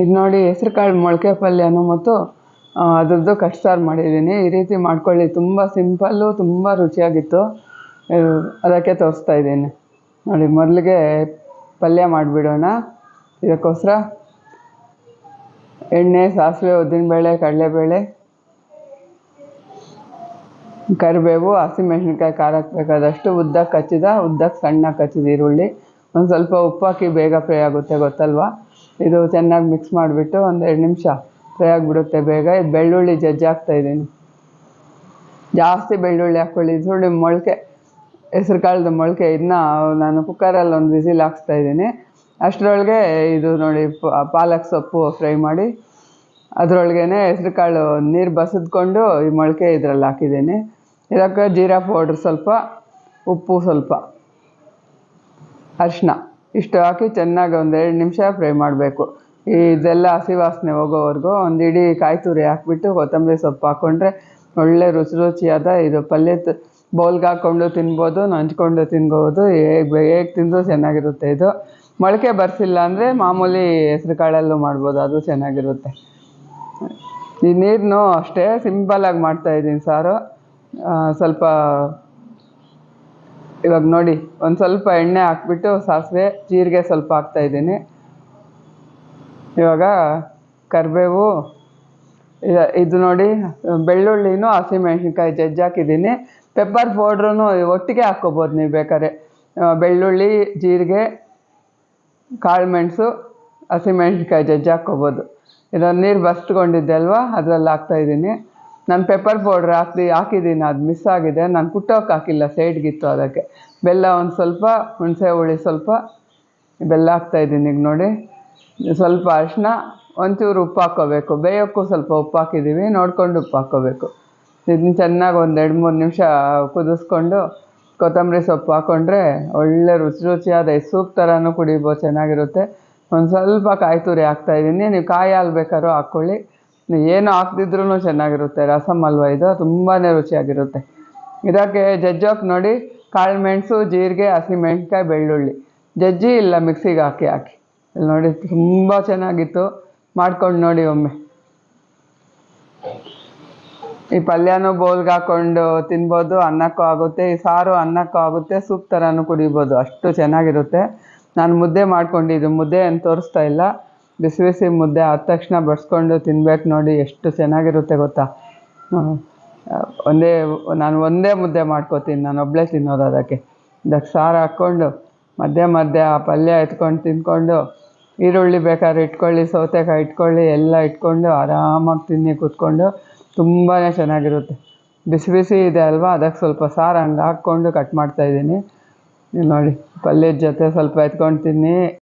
ಇದು ನೋಡಿ ಹೆಸ್ರು ಕಾಳು ಮೊಳಕೆ ಪಲ್ಯನೂ ಮತ್ತು ಅದರದ್ದು ಕಟ್ ಸಾರು ಮಾಡಿದ್ದೀನಿ. ಈ ರೀತಿ ಮಾಡ್ಕೊಳ್ಳಿ. ತುಂಬ ಸಿಂಪಲ್ಲು, ತುಂಬ ರುಚಿಯಾಗಿತ್ತು. ಅದಕ್ಕೆ ತೋರಿಸ್ತಾ ಇದ್ದೀನಿ. ನೋಡಿ, ಮೊದಲಿಗೆ ಪಲ್ಯ ಮಾಡಿಬಿಡೋಣ. ಇದಕ್ಕೋಸ್ಕರ ಎಣ್ಣೆ, ಸಾಸಿವೆ, ಉದ್ದಿನಬೇಳೆ, ಕಡಲೆಬೇಳೆ, ಕರಿಬೇವು, ಹಸಿಮೆಣ್ಸಿನ್ಕಾಯಿ, ಖಾರ ಬೇಕಾದಷ್ಟು ಉದ್ದಕ್ಕೆ ಹಚ್ಚಿದ, ಉದ್ದಕ್ಕೆ ಸಣ್ಣಕ್ಕೆ ಹಚ್ಚಿದ ಈರುಳ್ಳಿ. ಒಂದು ಸ್ವಲ್ಪ ಉಪ್ಪು ಹಾಕಿ ಬೇಗ ಫ್ರೈ ಆಗುತ್ತೆ, ಗೊತ್ತಲ್ವಾ? ಇದು ಚೆನ್ನಾಗಿ ಮಿಕ್ಸ್ ಮಾಡಿಬಿಟ್ಟು ಒಂದು ಎರಡು ನಿಮಿಷ ಫ್ರೈ ಆಗಿಬಿಡುತ್ತೆ ಬೇಗ. ಇದು ಬೆಳ್ಳುಳ್ಳಿ ಜಜ್ಜಿ ಹಾಕ್ತಾಯಿದ್ದೀನಿ ಜಾಸ್ತಿ ಬೆಳ್ಳುಳ್ಳಿ ಹಾಕ್ಕೊಳ್ಳಿ ಸುಳ್ಳಿ ಮೊಳಕೆ, ಹೆಸ್ರು ಕಾಳದ ಮೊಳಕೆ ಇದನ್ನ ನಾನು ಕುಕ್ಕರಲ್ಲಿ ಒಂದು ವಿಸಿಲ್ ಹಾಕ್ಸ್ತಾ ಇದ್ದೀನಿ. ಅಷ್ಟರೊಳಗೆ ಇದು ನೋಡಿ ಪಾಲಕ್ ಸೊಪ್ಪು ಫ್ರೈ ಮಾಡಿ ಅದರೊಳಗೇ ಹೆಸ್ರು ಕಾಳು ನೀರು ಬಸಿದ್ಕೊಂಡು ಈ ಮೊಳಕೆ ಇದರಲ್ಲಿ ಹಾಕಿದ್ದೀನಿ. ಇದಕ್ಕೆ ಜೀರಾ ಪೌಡ್ರ್ ಸ್ವಲ್ಪ, ಉಪ್ಪು ಸ್ವಲ್ಪ ಅರಿಶಿನ ಇಷ್ಟು ಹಾಕಿ ಚೆನ್ನಾಗಿ ಒಂದೆರಡು ನಿಮಿಷ ಫ್ರೈ ಮಾಡಬೇಕು. ಇದೆಲ್ಲ ಹಸಿ ವಾಸನೆ ಹೋಗೋವರೆಗೂ ಒಂದು ಇಡೀ ಕಾಯಿ ತುರಿ ಹಾಕ್ಬಿಟ್ಟು ಕೊತ್ತಂಬರಿ ಸೊಪ್ಪು ಹಾಕ್ಕೊಂಡ್ರೆ ಒಳ್ಳೆ ರುಚಿ ರುಚಿಯಾದ ಇದು ಪಲ್ಯ ಬೌಲ್ಗೆ ಹಾಕ್ಕೊಂಡು ತಿನ್ಬೋದು, ನಂಚ್ಕೊಂಡು ತಿನ್ಬೋದು, ಹೇಗೆ ಹೇಗೆ ತಿಂದರೂ ಚೆನ್ನಾಗಿರುತ್ತೆ ಇದು. ಮೊಳಕೆ ಬರ್ಸಿಲ್ಲ ಅಂದರೆ ಮಾಮೂಲಿ ಹೆಸ್ರು ಕಾಳಲ್ಲೂ ಮಾಡ್ಬೋದು, ಅದು ಚೆನ್ನಾಗಿರುತ್ತೆ. ಈ ನೀರನ್ನೂ ಅಷ್ಟೇ ಸಿಂಪಲ್ಲಾಗಿ ಮಾಡ್ತಾಯಿದ್ದೀನಿ ಸಾರು. ಸ್ವಲ್ಪ ಇವಾಗ ನೋಡಿ, ಒಂದು ಸ್ವಲ್ಪ ಎಣ್ಣೆ ಹಾಕ್ಬಿಟ್ಟು ಸಾಸಿವೆ, ಜೀರಿಗೆ ಸ್ವಲ್ಪ ಹಾಕ್ತಾ ಇದ್ದೀನಿ. ಇವಾಗ ಕರಿಬೇವು, ಇದ- ನೋಡಿ, ಬೆಳ್ಳುಳ್ಳಿನೂ, ಹಸಿಮೆಣ್ಸಿನ್ಕಾಯಿ ಜಜ್ಜಿ ಹಾಕಿದ್ದೀನಿ. ಪೆಪ್ಪರ್ ಪೌಡ್ರೂ ಒಟ್ಟಿಗೆ ಹಾಕ್ಕೋಬೋದು ನೀವು ಬೇಕಾದ್ರೆ. ಬೆಳ್ಳುಳ್ಳಿ, ಜೀರಿಗೆ ಕಾಳು ಮೆಣಸು ಹಸಿಮೆಣ್ಸಿನ್ಕಾಯಿ ಜಜ್ಜಿ ಹಾಕ್ಕೋಬೋದು. ಇದೊಂದು ನೀರು ಬಸ್ಕೊಂಡಿದ್ದೆ ಅಲ್ವಾ? ಅದರಲ್ಲಿ ಹಾಕ್ತಾಯಿದ್ದೀನಿ ನಾನು ಪೆಪ್ಪರ್ ಪೌಡ್ರ್ ಹಾಕಿ ಹಾಕಿದ್ದೀನಿ ಅದು ಮಿಸ್ ಆಗಿದೆ. ನಾನು ಕುಟ್ಟೋಕೆ ಹಾಕಿಲ್ಲ ಸೈಡ್ಗಿತ್ತು ಅದಕ್ಕೆ. ಬೆಲ್ಲ ಒಂದು ಸ್ವಲ್ಪ, ಹುಣಸೆ ಹುಳಿ ಸ್ವಲ್ಪ ಬೆಲ್ಲ ಹಾಕ್ತಾಯಿದ್ದೀನಿ ಈಗ ನೋಡಿ. ಸ್ವಲ್ಪ ಅರಿಶಿನ ಒಂಚೂರು ಉಪ್ಪು ಹಾಕ್ಕೋಬೇಕು. ಬೇಯೋಕ್ಕೂ ಸ್ವಲ್ಪ ಉಪ್ಪು ಹಾಕಿದ್ದೀವಿ ನೋಡ್ಕೊಂಡು ಉಪ್ಪು ಹಾಕ್ಕೋಬೇಕು. ಇದನ್ನ ಚೆನ್ನಾಗಿ ಒಂದು ಎರಡು ಮೂರು ನಿಮಿಷ ಕುದಿಸ್ಕೊಂಡು ಕೊತ್ತಂಬರಿ ಸೊಪ್ಪು ಹಾಕ್ಕೊಂಡ್ರೆ ಒಳ್ಳೆ ರುಚಿ ರುಚಿಯಾದ ಸೂಪ್ ಥರನೂ ಕುಡಿಬೋದು, ಚೆನ್ನಾಗಿರುತ್ತೆ. ಒಂದು ಸ್ವಲ್ಪ ಕಾಯಿ ತುರಿ ಹಾಕ್ತಾಯಿದ್ದೀನಿ ನೀವು ಕಾಯಿ ಹಾಲು ಬೇಕಾದ್ರೂ ಹಾಕ್ಕೊಳ್ಳಿ. ಏನು ಹಾಕ್ದಿದ್ರೂ ಚೆನ್ನಾಗಿರುತ್ತೆ ರಸಮ್ ಅಲ್ವಾ ಇದು? ತುಂಬಾ ರುಚಿಯಾಗಿರುತ್ತೆ. ಇದಕ್ಕೆ ಜಜ್ಜೋಕೆ ನೋಡಿ, ಕಾಳು ಮೆಣಸು, ಜೀರಿಗೆ ಹಸಿಮೆಣ್ಸಿನ್ಕಾಯಿ ಬೆಳ್ಳುಳ್ಳಿ. ಜಜ್ಜಿ ಇಲ್ಲ, ಮಿಕ್ಸಿಗೆ ಹಾಕಿ ಹಾಕಿ. ಇಲ್ಲಿ ನೋಡಿ, ತುಂಬ ಚೆನ್ನಾಗಿತ್ತು. ಮಾಡ್ಕೊಂಡು ನೋಡಿ ಒಮ್ಮೆ. ಈ ಪಲ್ಯನೂ ಬೌಲ್ಗೆ ಹಾಕ್ಕೊಂಡು ತಿನ್ಬೋದು, ಅನ್ನಕ್ಕೂ ಆಗುತ್ತೆ. ಈ ಸಾರು ಅನ್ನಕ್ಕೂ ಆಗುತ್ತೆ, ಸೂಪ್ ಥರನೂ ಕುಡಿಬೋದು. ಅಷ್ಟು ಚೆನ್ನಾಗಿರುತ್ತೆ. ನಾನು ಮುದ್ದೆ ಮಾಡ್ಕೊಂಡಿದ್ದು, ಮುದ್ದೆ ಏನು ತೋರಿಸ್ತಾ ಇಲ್ಲ. ಬಿಸಿ ಬಿಸಿ ಮುದ್ದೆ ಆದ ತಕ್ಷಣ ಬಡಿಸ್ಕೊಂಡು ತಿನ್ಬೇಕು ನೋಡಿ ಎಷ್ಟು ಚೆನ್ನಾಗಿರುತ್ತೆ ಗೊತ್ತಾ? ಒಂದೇ, ನಾನು ಒಂದೇ ಮುದ್ದೆ ಮಾಡ್ಕೋತೀನಿ, ನಾನು ಒಬ್ಬಳೇ ತಿನ್ನೋದು ಅದಕ್ಕೆ. ಇದಕ್ಕೆ ಸಾರು ಹಾಕ್ಕೊಂಡು ಮಧ್ಯೆ ಮಧ್ಯೆ ಆ ಪಲ್ಯ ಎತ್ಕೊಂಡು ತಿಂದ್ಕೊಂಡು ಈರುಳ್ಳಿ ಬೇಕಾದ್ರೆ ಇಟ್ಕೊಳ್ಳಿ, ಸೌತೆಕಾಯಿ ಇಟ್ಕೊಳ್ಳಿ, ಎಲ್ಲ ಇಟ್ಕೊಂಡು ಆರಾಮಾಗಿ ತಿನ್ನಿ ಕೂತ್ಕೊಂಡು ತುಂಬಾ ಚೆನ್ನಾಗಿರುತ್ತೆ. ಬಿಸಿ ಬಿಸಿ ಇದೆ ಅಲ್ವಾ? ಅದಕ್ಕೆ ಸ್ವಲ್ಪ ಸಾರು ಹಂಗೆ ಹಾಕ್ಕೊಂಡು ಕಟ್ ಮಾಡ್ತಾಯಿದ್ದೀನಿ ನೋಡಿ, ಪಲ್ಯದ ಜೊತೆ ಸ್ವಲ್ಪ ಎತ್ಕೊಂಡು ತಿನ್ನಿ.